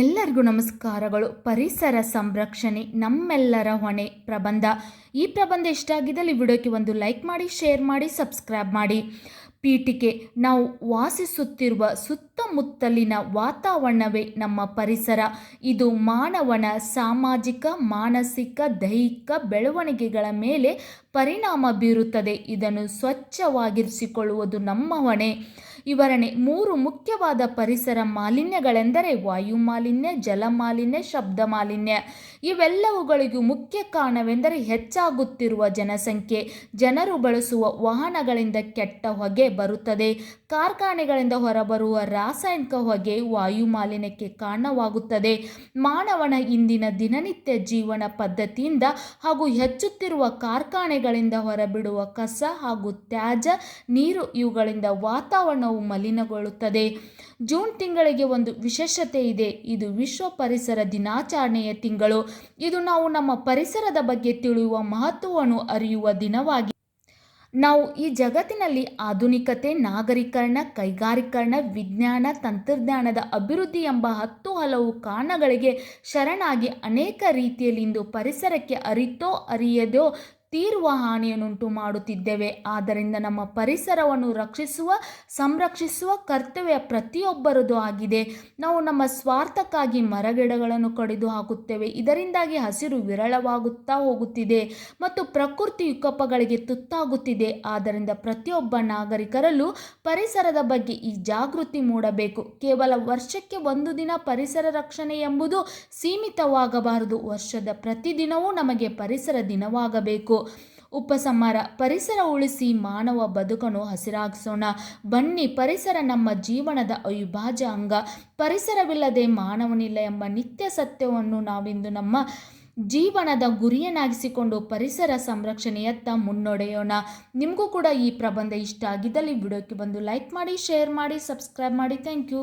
ಎಲ್ಲರಿಗೂ ನಮಸ್ಕಾರಗಳು. ಪರಿಸರ ಸಂರಕ್ಷಣೆ, ನಮ್ಮೆಲ್ಲರ ಹೊಣೆ ಪ್ರಬಂಧ. ಈ ಪ್ರಬಂಧ ಇಷ್ಟ ಆಗಿದ್ದಲ್ಲಿ ವಿಡಿಯೋಕ್ಕೆ ಒಂದು ಲೈಕ್ ಮಾಡಿ, ಶೇರ್ ಮಾಡಿ, ಸಬ್ಸ್ಕ್ರೈಬ್ ಮಾಡಿ. ಪೀಠಿಕೆ, ನಾವು ವಾಸಿಸುತ್ತಿರುವ ಸುತ್ತಮುತ್ತಲಿನ ವಾತಾವರಣವೇ ನಮ್ಮ ಪರಿಸರ. ಇದು ಮಾನವನ ಸಾಮಾಜಿಕ, ಮಾನಸಿಕ, ದೈಹಿಕ ಬೆಳವಣಿಗೆಗಳ ಮೇಲೆ ಪರಿಣಾಮ ಬೀರುತ್ತದೆ. ಇದನ್ನು ಸ್ವಚ್ಛವಾಗಿರಿಸಿಕೊಳ್ಳುವುದು ನಮ್ಮ ಹೊಣೆ. ವಿವರಣೆ. ಮೂರು ಮುಖ್ಯವಾದ ಪರಿಸರ ಮಾಲಿನ್ಯಗಳೆಂದರೆ ವಾಯು ಮಾಲಿನ್ಯ, ಜಲ ಮಾಲಿನ್ಯ, ಶಬ್ದ ಮಾಲಿನ್ಯ. ಇವೆಲ್ಲವುಗಳಿಗೂ ಮುಖ್ಯ ಕಾರಣವೆಂದರೆ ಹೆಚ್ಚಾಗುತ್ತಿರುವ ಜನಸಂಖ್ಯೆ. ಜನರು ಬಳಸುವ ವಾಹನಗಳಿಂದ ಕೆಟ್ಟ ಹೊಗೆ ಬರುತ್ತದೆ. ಕಾರ್ಖಾನೆಗಳಿಂದ ಹೊರಬರುವ ರಾಸಾಯನಿಕ ಹೊಗೆ ವಾಯು ಮಾಲಿನ್ಯಕ್ಕೆ ಕಾರಣವಾಗುತ್ತದೆ. ಮಾನವನ ಇಂದಿನ ದಿನನಿತ್ಯ ಜೀವನ ಪದ್ಧತಿಯಿಂದ ಹಾಗೂ ಹೆಚ್ಚುತ್ತಿರುವ ಕಾರ್ಖಾನೆಗಳಿಂದ ಹೊರಬಿಡುವ ಕಸ ಹಾಗೂ ತ್ಯಾಜ್ಯ, ನೀರು ಇವುಗಳಿಂದ ವಾತಾವರಣವು ಮಲಿನಗೊಳ್ಳುತ್ತದೆ. ಜೂನ್ ತಿಂಗಳಿಗೆ ಒಂದು ವಿಶೇಷತೆ ಇದೆ. ಇದು ವಿಶ್ವ ಪರಿಸರ ದಿನಾಚರಣೆಯ ತಿಂಗಳು. ಇದು ನಾವು ನಮ್ಮ ಪರಿಸರದ ಬಗ್ಗೆ ತಿಳಿಯುವ ಮಹತ್ವವನ್ನು ಅರಿಯುವ ದಿನವಾಗಿದೆ ನಾವು ಈ ಜಗತ್ತಿನಲ್ಲಿ ಆಧುನಿಕತೆ, ನಾಗರೀಕರಣ, ಕೈಗಾರಿಕರಣ, ವಿಜ್ಞಾನ, ತಂತ್ರಜ್ಞಾನದ ಅಭಿವೃದ್ಧಿ ಎಂಬ ಹತ್ತು ಹಲವು ಕಾರಣಗಳಿಗೆ ಶರಣಾಗಿ ಅನೇಕ ರೀತಿಯಲ್ಲಿ ಇಂದು ಪರಿಸರಕ್ಕೆ ಅರಿತೋ, ಅರಿಯದೋ ತೀರುವ ಹಾನಿಯನ್ನುಂಟು ಮಾಡುತ್ತಿದ್ದೇವೆ. ಆದ್ದರಿಂದ ನಮ್ಮ ಪರಿಸರವನ್ನು ರಕ್ಷಿಸುವ, ಸಂರಕ್ಷಿಸುವ ಕರ್ತವ್ಯ ಪ್ರತಿಯೊಬ್ಬರದು ಆಗಿದೆ. ನಾವು ನಮ್ಮ ಸ್ವಾರ್ಥಕ್ಕಾಗಿ ಮರಗಿಡಗಳನ್ನು ಕಡಿದು ಹಾಕುತ್ತೇವೆ ಇದರಿಂದಾಗಿ ಹಸಿರು ವಿರಳವಾಗುತ್ತಾ ಹೋಗುತ್ತಿದೆ ಮತ್ತು ಪ್ರಕೃತಿ ವಿಕೋಪಗಳಿಗೆ ತುತ್ತಾಗುತ್ತಿದೆ. ಆದ್ದರಿಂದ ಪ್ರತಿಯೊಬ್ಬ ನಾಗರಿಕರಲ್ಲೂ ಪರಿಸರದ ಬಗ್ಗೆ ಈ ಜಾಗೃತಿ ಮೂಡಬೇಕು. ಕೇವಲ ವರ್ಷಕ್ಕೆ ಒಂದು ದಿನ ಪರಿಸರ ರಕ್ಷಣೆ ಎಂಬುದು ಸೀಮಿತವಾಗಬಾರದು. ವರ್ಷದ ಪ್ರತಿದಿನವೂ ನಮಗೆ ಪರಿಸರ ದಿನವಾಗಬೇಕು. ಉಪಸಂಹಾರ ಪರಿಸರ ಉಳಿಸಿ ಮಾನವ ಬದುಕನ್ನು ಹಸಿರಾಗಿಸೋಣ. ಬನ್ನಿ, ಪರಿಸರ ನಮ್ಮ ಜೀವನದ ಅವಿಭಾಜ್ಯ ಅಂಗ. ಪರಿಸರವಿಲ್ಲದೆ ಮಾನವನಿಲ್ಲ ಎಂಬ ನಿತ್ಯ ಸತ್ಯವನ್ನು ನಾವಿಂದು ನಮ್ಮ ಜೀವನದ ಗುರಿಯನ್ನಾಗಿಸಿಕೊಂಡು ಪರಿಸರ ಸಂರಕ್ಷಣೆಯತ್ತ ಮುನ್ನಡೆಯೋಣ. ನಿಮಗೂ ಕೂಡ ಈ ಪ್ರಬಂಧ ಇಷ್ಟ ಆಗಿದ್ದಲ್ಲಿ ವಿಡಿಯೋಕ್ಕೆ ಬಂದು ಲೈಕ್ ಮಾಡಿ, ಶೇರ್ ಮಾಡಿ, ಸಬ್ಸ್ಕ್ರೈಬ್ ಮಾಡಿ. Thank you.